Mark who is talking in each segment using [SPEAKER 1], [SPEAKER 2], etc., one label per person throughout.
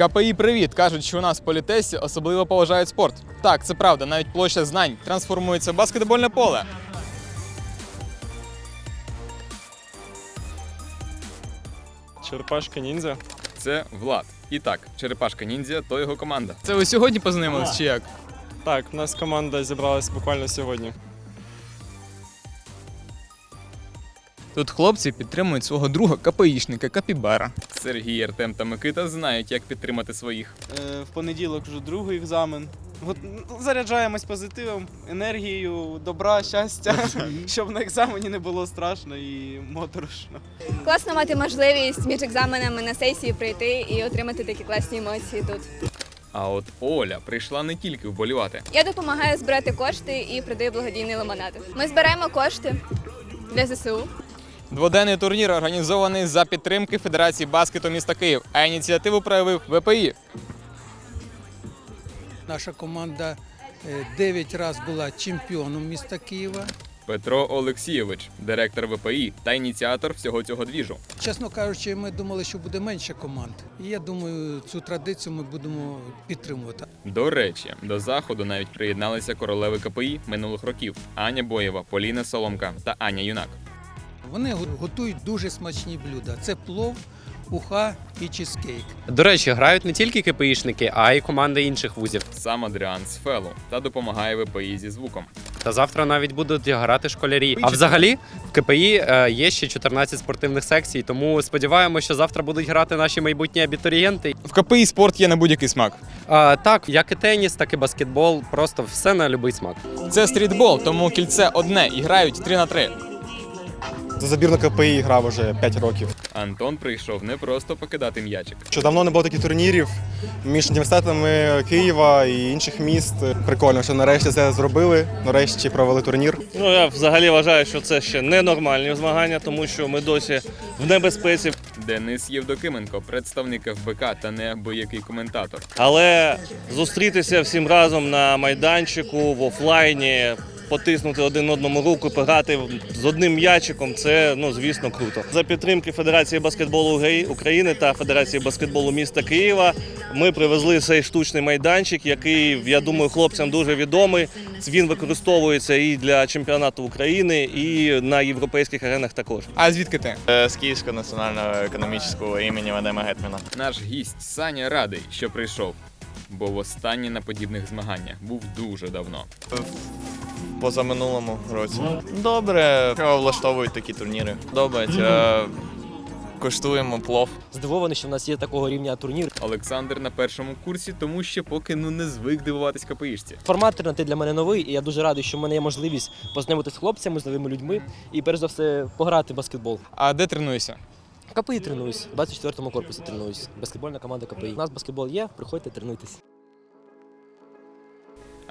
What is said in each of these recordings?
[SPEAKER 1] КПІ привіт! Кажуть, що у нас в політесі особливо поважають спорт. Так, це правда, навіть площа знань трансформується в баскетбольне поле.
[SPEAKER 2] Черепашка ніндзя.
[SPEAKER 1] Це Влад. І так, Черепашка Ніндзя то його команда. Це ви сьогодні познайомились чи як?
[SPEAKER 2] Так, у нас команда зібралась буквально сьогодні.
[SPEAKER 1] Тут хлопці підтримують свого друга КПІшника Капібара. Сергій, Артем та Микита знають, як підтримати своїх.
[SPEAKER 3] Е, В понеділок вже другий екзамен. От, ну, заряджаємось позитивом, енергією, добра, щастя, щоб на екзамені не було страшно і моторошно.
[SPEAKER 4] Класно мати можливість між екзаменами на сесії прийти і отримати такі класні емоції тут.
[SPEAKER 1] А от Оля прийшла не тільки вболівати.
[SPEAKER 4] Я допомагаю збирати кошти і продаю благодійний лимонад. Ми збираємо кошти для ЗСУ.
[SPEAKER 1] Дводенний турнір організований за підтримки Федерації баскету міста Київ, а ініціативу проявив ВПІ.
[SPEAKER 5] Наша команда 9 разів була чемпіоном міста Києва.
[SPEAKER 1] Петро Олексійович, директор ВПІ та ініціатор всього цього двіжу.
[SPEAKER 5] Чесно кажучи, ми думали, що буде менше команд. І я думаю, цю традицію ми будемо підтримувати.
[SPEAKER 1] До речі, до заходу навіть приєдналися королеви КПІ минулих років Аня Боєва, Поліна Соломка та Аня Юнак.
[SPEAKER 5] Вони готують дуже смачні блюда. Це плов, уха і чизкейк.
[SPEAKER 6] До речі, грають не тільки КПІшники, а й команди інших вузів.
[SPEAKER 1] Сам Адріан з Фелу та допомагає ВПІ зі звуком.
[SPEAKER 6] Та завтра навіть будуть грати школярі. А взагалі в КПІ е, є ще 14 спортивних секцій, тому сподіваємося, що завтра будуть грати наші майбутні абітурієнти.
[SPEAKER 1] В КПІ спорт є на будь-який смак.
[SPEAKER 6] А, так, як і теніс, так і баскетбол, просто все на будь-який смак.
[SPEAKER 1] Це стрітбол, тому кільце одне і грають 3 на 3.
[SPEAKER 7] За збірну КПІ грав уже 5 років.
[SPEAKER 1] Антон прийшов не просто покидати м'ячик.
[SPEAKER 7] Що давно не було таких турнірів між університетами Києва і інших міст. Прикольно, що нарешті це зробили. Нарешті провели турнір.
[SPEAKER 8] Ну я взагалі вважаю, що це ще не нормальні змагання, тому що ми досі в небезпеці.
[SPEAKER 1] Денис Євдокименко, представник ФБК та неабиякий коментатор.
[SPEAKER 8] Але зустрітися всім разом на майданчику в офлайні, потиснути один одному руку, пограти з одним м'ячиком це ну звісно круто. За підтримки Федерації баскетболу України та Федерації баскетболу міста Києва ми привезли цей штучний майданчик, який я думаю хлопцям дуже відомий. Він використовується і для чемпіонату України, і на європейських аренах також.
[SPEAKER 1] А звідки ти?
[SPEAKER 9] Е, З Київського національного економічного імені Вадима Гетмана.
[SPEAKER 1] Наш гість Саня радий, що прийшов. Бо востаннє на подібних змаганнях був дуже давно.
[SPEAKER 9] Позаминулому році. Добре, влаштовують такі турніри. Подобається. Е, Коштуємо плов.
[SPEAKER 10] Здивований, що в нас є такого рівня турнір.
[SPEAKER 1] Олександр на першому курсі, тому що поки ну не звик дивуватись КПІшці.
[SPEAKER 10] Формат тренати для мене новий, і я дуже радий, що в мене є можливість познайомитися з хлопцями, з новими людьми і перш за все пограти в баскетбол.
[SPEAKER 1] А де тренуєшся?
[SPEAKER 10] КПІ тренуюсь, в 24-му корпусі тренуюсь. Баскетбольна команда КПІ. У нас баскетбол є, приходьте, тренуйтесь.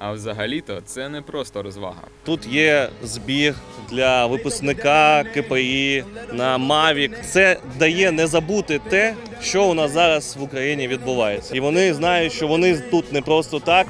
[SPEAKER 1] А взагалі-то це не просто розвага.
[SPEAKER 8] Тут є збіг для випускника КПІ на Мавік. Це дає не забути те, що у нас зараз в Україні відбувається. І вони знають, що вони тут не просто так,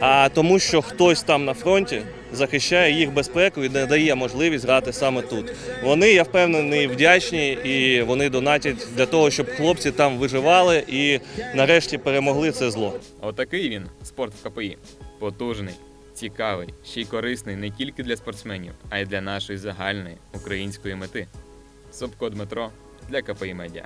[SPEAKER 8] а тому, що хтось там на фронті захищає їх безпеку і не дає можливість грати саме тут. Вони, я впевнений, вдячні і вони донатять для того, щоб хлопці там виживали і нарешті перемогли це зло.
[SPEAKER 1] Отакий він спорт в КПІ. Потужний, цікавий, ще й корисний не тільки для спортсменів, а й для нашої загальної української мети. Собко Дмитро для КПІ Медіа.